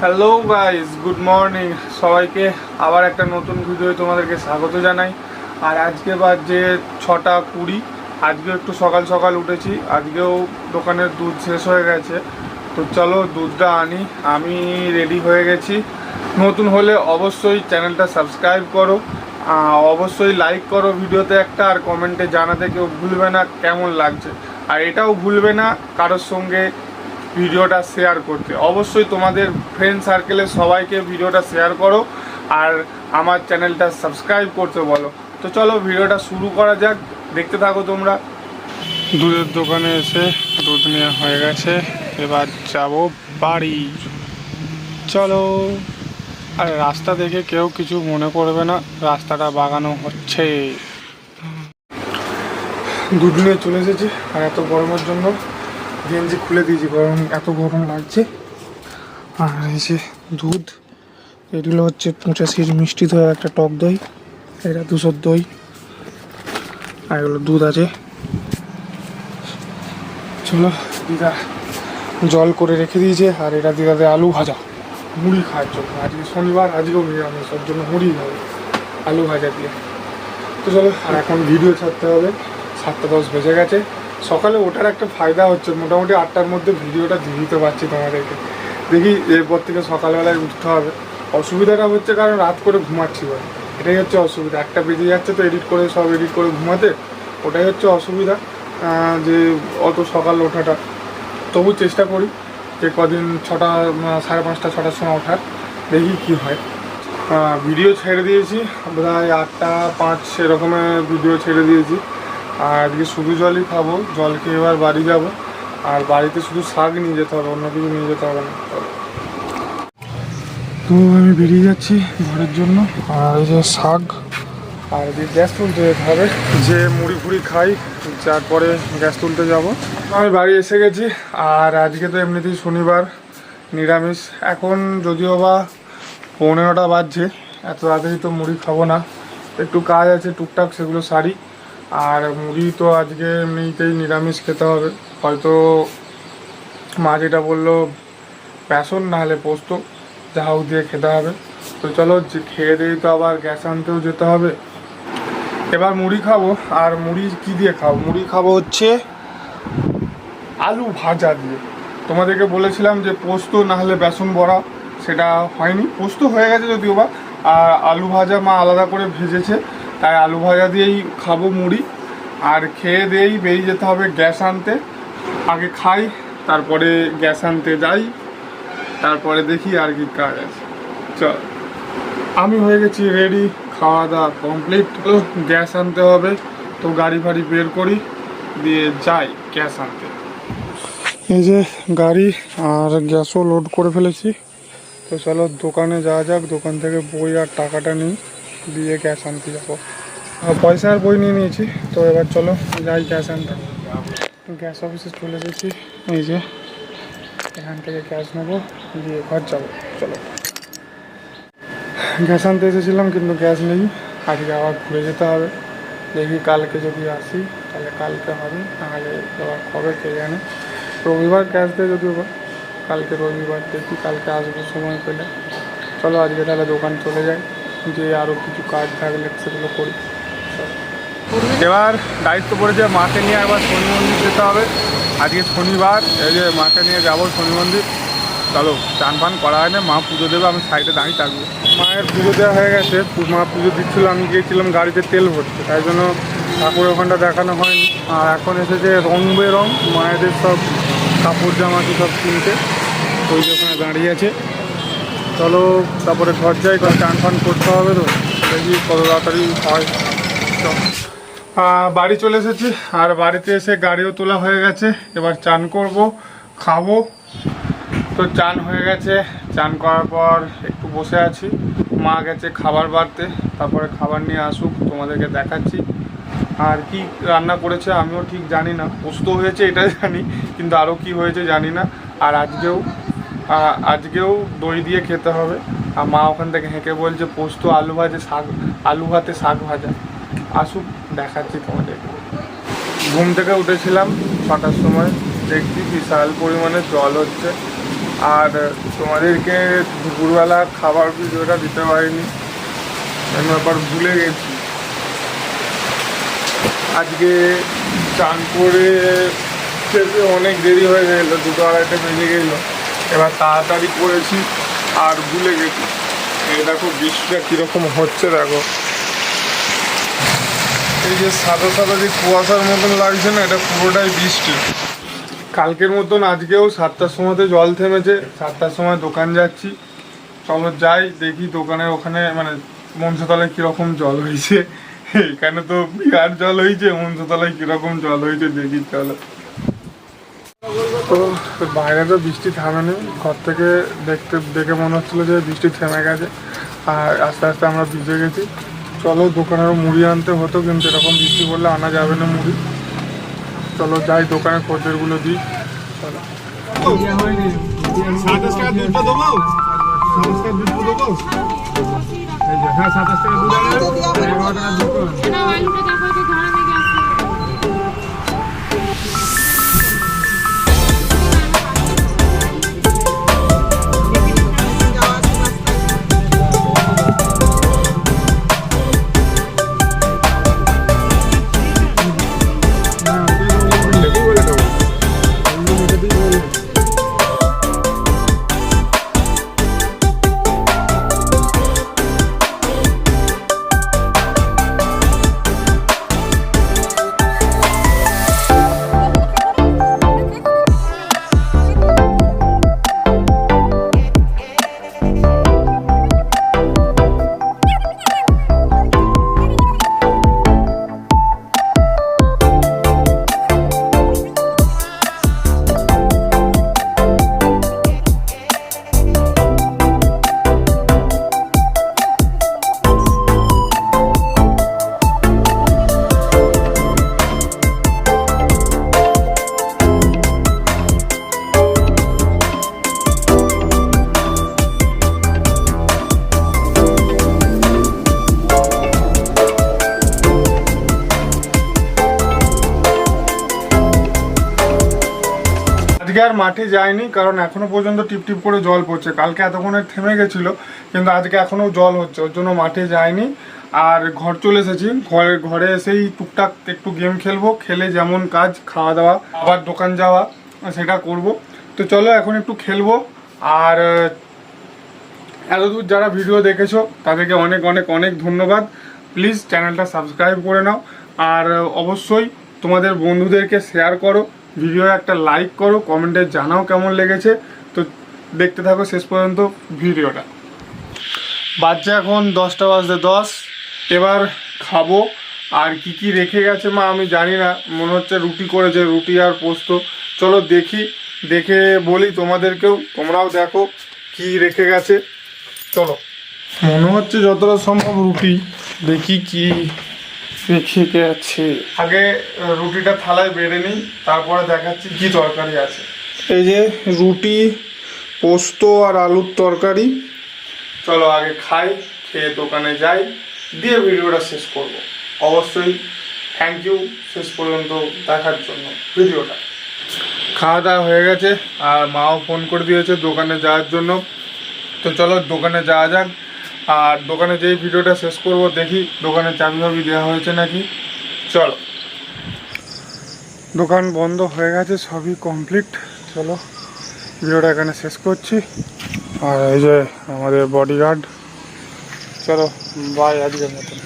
Hello guys good morning সবাইকে আবার একটা নতুন ভিডিও তোমাদেরকে স্বাগত জানাই। আর আজকে বাজে ছটা কুড়ি। আজকে একটু সকাল সকাল উঠেছি। আজকেও দোকানের দুধ শেষ হয়ে গেছে। তো চলো দুধটা আনি। আমি রেডি হয়ে গেছি। নতুন হলে অবশ্যই চ্যানেলটা সাবস্ক্রাইব করো। অবশ্যই লাইক করো ভিডিওতে একটা আর কমেন্টে জানাতে কেউ ভুলবে না কেমন লাগছে। আর এটাও ভুলবে না, কারোর সঙ্গে ভিডিওটা শেয়ার করতে। অবশ্যই তোমাদের ফ্রেন্ড সার্কেলে সবাইকে ভিডিওটা শেয়ার করো আর আমার চ্যানেলটা সাবস্ক্রাইব করতে বলো। তো চলো ভিডিওটা শুরু করা যাক। দেখতে থাকো তোমরা। দুধের দোকানে এসে দুধ নেওয়া হয়ে গেছে। এবার যাব বাড়ি। চলো। আর, রাস্তা দেখে কেউ কিছু মনে করবে না। রাস্তাটা বাগানো হচ্ছে। দুধ নিয়ে চলে এসেছি। আর এত গরমের জন্য গেঞ্জি খুলে দিয়েছি, গরম, এত গরম লাগছে। আর এই যে দুধ, এগুলো হচ্ছে পঁচাশির মিষ্টি দই একটা টক দই, এটা দুশোর দই, আর এগুলো দুধ আছে। চলো, দিদা জল করে রেখে দিয়েছে, আর এটা দিদাতে আলু ভাজা। মুড়ি খাওয়ার জন্য। আজকে শনিবার, আজকেও নিরামিষ, ওর জন্য মুড়ি হবে আলু ভাজা দিয়ে। তো চলো, আর এখন ভিডিও ছাড়তে হবে। সাতটা দশ বেজে গেছে। সকালে ওঠার একটা ফায়দা হচ্ছে, মোটামুটি আটটার মধ্যে ভিডিওটা দিতে পারছি তোমাদেরকে। দেখি এরপর থেকে সকালবেলায় উঠতে হবে। অসুবিধাটা হচ্ছে কারণ রাত করে ঘুমাচ্ছি বলে এটাই হচ্ছে অসুবিধা। একটা বেজে যাচ্ছে তো এডিট করে, সব এডিট করে ঘুমাতে, ওটাই হচ্ছে অসুবিধা যে অত সকাল ওঠাটা। তবু চেষ্টা করি যে কদিন ছটা সাড়ে পাঁচটা, ছটার সময় ওঠার। দেখি কি হয়। ভিডিও ছেড়ে দিয়েছি। প্রায় আটটা পাঁচ সেরকমের ভিডিও ছেড়ে দিয়েছি। আর আজকে শুধু জলই খাব জল খেয়ে এবার বাড়ি যাব। আর বাড়িতে শুধু শাক নিয়ে যেতে হবে, অন্য কিছু নিয়ে যেতে হবে না। তো আমি বেরিয়ে যাচ্ছি ঘরের জন্য। আর এই যে শাক, আর এদিকে গ্যাস তুলতে যেতে হবে। যে মুড়ি ফুড়ি খাই, তারপরে গ্যাস তুলতে যাব। আমি বাড়ি এসে গেছি, আর আজকে তো এমনিতেই শনিবার, নিরামিষ। এখন যদিও বা পনেরোটা বাজছে, এত তাড়াতাড়ি তো মুড়ি খাব না। একটু কাজ আছে, টুকটাক সেগুলো সারি। আর মুড়ি তো আজকে এমনিতেই নিরামিষ খেতে হবে। হয়তো মা যেটা বলল, বেসন না হলে পোস্ত যাও দিয়ে খেতে হবে। তো চলো, যে খেয়ে দিয়ে তো আবার গ্যাস আনতেও যেতে হবে। এবার মুড়ি খাব, আর মুড়ি কি দিয়ে খাব? মুড়ি খাব হচ্ছে আলু ভাজা দিয়ে। তোমাদেরকে বলেছিলাম যে পোস্ত না হলে বেসন বড়া, সেটা হয়নি। পোস্ত হয়ে গেছে যদিও বা, আর আলু ভাজা মা আলাদা করে ভেজেছে। তাই আলু ভাজা দিয়েই খাব মুড়ি। আর খেয়ে দিয়েই বেরিয়ে যেতে হবে গ্যাস আনতে। আগে খাই, তারপরে গ্যাস আনতে যাই। তারপরে দেখি আর কি কাজ আছে। চল। আমি হয়ে গেছি রেডি খাওয়া দাওয়া কমপ্লিট গ্যাস আনতে হবে, তো গাড়ি ফাড়ি বের করি, দিয়ে যাই গ্যাস আনতে। এই যে গাড়ি আর গ্যাসও লোড করে ফেলেছি। তো চলো দোকানে যাওয়া যাক, দোকান থেকে বই আর টাকাটা নিই। দিয়ে গ্যাস আনতে যাব। আর পয়সা আর বই নিয়ে নিয়েছি, তো এবার চলো যাই গ্যাস আনতে। গ্যাস অফিসে চলে এসেছি এই যে এখান থেকে গ্যাস নেব, দিয়ে ঘর যাব, চলো। গ্যাস আনতে এসেছিলাম, কিন্তু গ্যাস নেই, আজকে আবার ঘুরে যেতে হবে। দেখি কালকে যদি আসি, তাহলে কালকে হবে, নাহলে আবার কবে কে জানে। রবিবার গ্যাস দেয় যদিও কালকে রবিবার দেখি, কালকে আসব সময় পেলে। চলো আজকে তাহলে দোকান চলে যাই। যে আরও কিছু কাজ থাকলে সেগুলো করি। এবার দায়িত্ব পড়েছে মাকে নিয়ে একবার শনি মন্দির যেতে হবে। আজকে শনিবার, এই যে মাকে নিয়ে যাব শনি মন্দির। চলো, চান ফান করা হয় না, মা পুজো দেবে, আমি সাইডে দাঁড়িয়ে থাকব। মায়ের পুজো দেওয়া হয়ে গেছে, মা পুজো দিচ্ছিল, আমি গিয়েছিলাম গাড়িতে তেল ভরতে, তাই জন্য ঠাকুরের ওখানটা দেখানো হয়নি। আর এখন এসেছে রং বেরং, মায়েদের সব কাপড় জামা সব কিনতে, ওই ওখানে দাঁড়িয়ে আছে। চলো, তারপরে ঘর যাই চান ফান করতে হবে তো, দেখি কত তাড়াতাড়ি হয়। বাড়ি চলে এসেছি, আর বাড়িতে এসে গাড়িও তোলা হয়ে গেছে, এবার চান করব, খাব তো চান হয়ে গেছে, চান করার পর একটু বসে আছি, মা গেছে খাবার বাড়তে, তারপরে খাবার নিয়ে আসুক, তোমাদেরকে দেখাচ্ছি আর কি রান্না করেছে আমিও ঠিক জানি না, পোস্ত হয়েছে এটা জানি, কিন্তু আরও কি হয়েছে জানি না, আর আজকেও আজকেও দই দিয়ে খেতে হবে। আর মা ওখান থেকে হেঁকে বলছে, পোস্ত, আলু ভাজে, শাক, আলু ভাতে শাক ভাজা। আসুক, দেখাচ্ছি তোমাদেরকে ঘুম থেকে উঠেছিলাম ছটার সময়। দেখছি বিশাল পরিমাণে জল হচ্ছে। আর তোমাদেরকে দুপুরবেলা খাবার ভিডিওটা দিতে পারিনি। আমি আবার ভুলে গেছি। আজকে চান করে খেতে অনেক দেরি হয়ে গেল, দুটো আড়াইটা বেজে গেল। এবার তাড়াতাড়ি করেছি আর ভুলে গেছি। এই দেখো বৃষ্টিটা কীরকম হচ্ছে, দেখো। এই যে সাদা সাদা যে কুয়াশার মতন লাগছে না, এটা পুরোটাই বৃষ্টি। কালকের মতন আজকেও সাতটার সময়তে জল থেমেছে, সাতটার সময় দোকান যাচ্ছি। চলো যাই, দেখি দোকানে ওখানে মানে মনসাতলায় কীরকম জল হয়েছে। এখানে তো বিরাট জল হয়েছে, মনসাতলায় কীরকম জল হয়েছে, দেখি চলো। তো বাইরে তো বৃষ্টি থামেনি ঘর থেকে দেখতে দেখে মনে হচ্ছিল যে বৃষ্টি থেমে গেছে। আর আস্তে আস্তে আমরা ভিজে গেছি। চলো দোকানেরও মুড়ি আনতে হতো কিন্তু এরকম বৃষ্টি পড়লে আনা যাবে না মুড়ি। চলো যাই দোকানে খদ্দেরগুলো দিই। চলো। সাতাশ টাকা দুধটা দেবো। সাতাশ টাকা দুধ দেবো। এই যে, হ্যাঁ সাতাশ টাকা দুধ এগারো টাকা দুধ আজকে আর মাঠে যায়নি, কারণ এখনও পর্যন্ত টিপ টিপ করে জল পড়ছে। কালকে এতক্ষণে থেমে গেছিল, কিন্তু আজকে এখনও জল হচ্ছে, ওর জন্য মাঠে যায়নি। আর ঘর চলে এসেছি, ঘরে ঘরে এসেই টুকটাক একটু গেম খেলব, খেলে যেমন কাজ, খাওয়া দাওয়া, আবার দোকান যাওয়া, সেটা করব। তো চলো এখন একটু খেলব, আর এতদূর যারা ভিডিও দেখেছ, তাদেরকে অনেক অনেক অনেক ধন্যবাদ। প্লিজ চ্যানেলটা সাবস্ক্রাইব করে নাও, আর, অবশ্যই তোমাদের বন্ধুদেরকে শেয়ার করো। ভিডিও একটা লাইক করো কমেন্টে জানাও কেমন লেগেছে। তো দেখতে থাকো শেষ পর্যন্ত ভিডিওটা। বাচ্চা এখন দশটা বাজতে দশ। এবার খাব। আর কি কি রেখে গেছে মা, আমি জানি না। মনে হচ্ছে রুটি করেছে, রুটি আর পোস্ত। চলো দেখি, দেখে বলি তোমাদেরকেও। তোমরাও দেখো কি রেখে গেছে। চলো। মনে হচ্ছে যতটা সম্ভব রুটি। দেখি কি রেখে গেছে আগে রুটিটা থালায় বেড়ে নিই তারপরে দেখাচ্ছি কি তরকারি আছে। এই যে রুটি পোস্ত আর আলুর তরকারি। চলো আগে খাই খেয়ে দোকানে যাই দিয়ে ভিডিওটা শেষ করব। অবশ্যই থ্যাংক ইউ শেষ পর্যন্ত দেখার জন্য ভিডিওটা। খাওয়া দাওয়া হয়ে গেছে আর মাও ফোন করে দিয়েছে দোকানে যাওয়ার জন্য। তো চলো দোকানে যাওয়া যাক। আর দোকানে যেই ভিডিওটা শেষ করব, দেখি দোকানে চাবি ভাবি দেওয়া হয়েছে নাকি। চলো। দোকান বন্ধ হয়ে গেছে, সবই কমপ্লিট চলো, ভিডিওটা এখানে শেষ করছি। আর এই যে আমাদের বডিগার্ড চলো বাই আজকের মতন।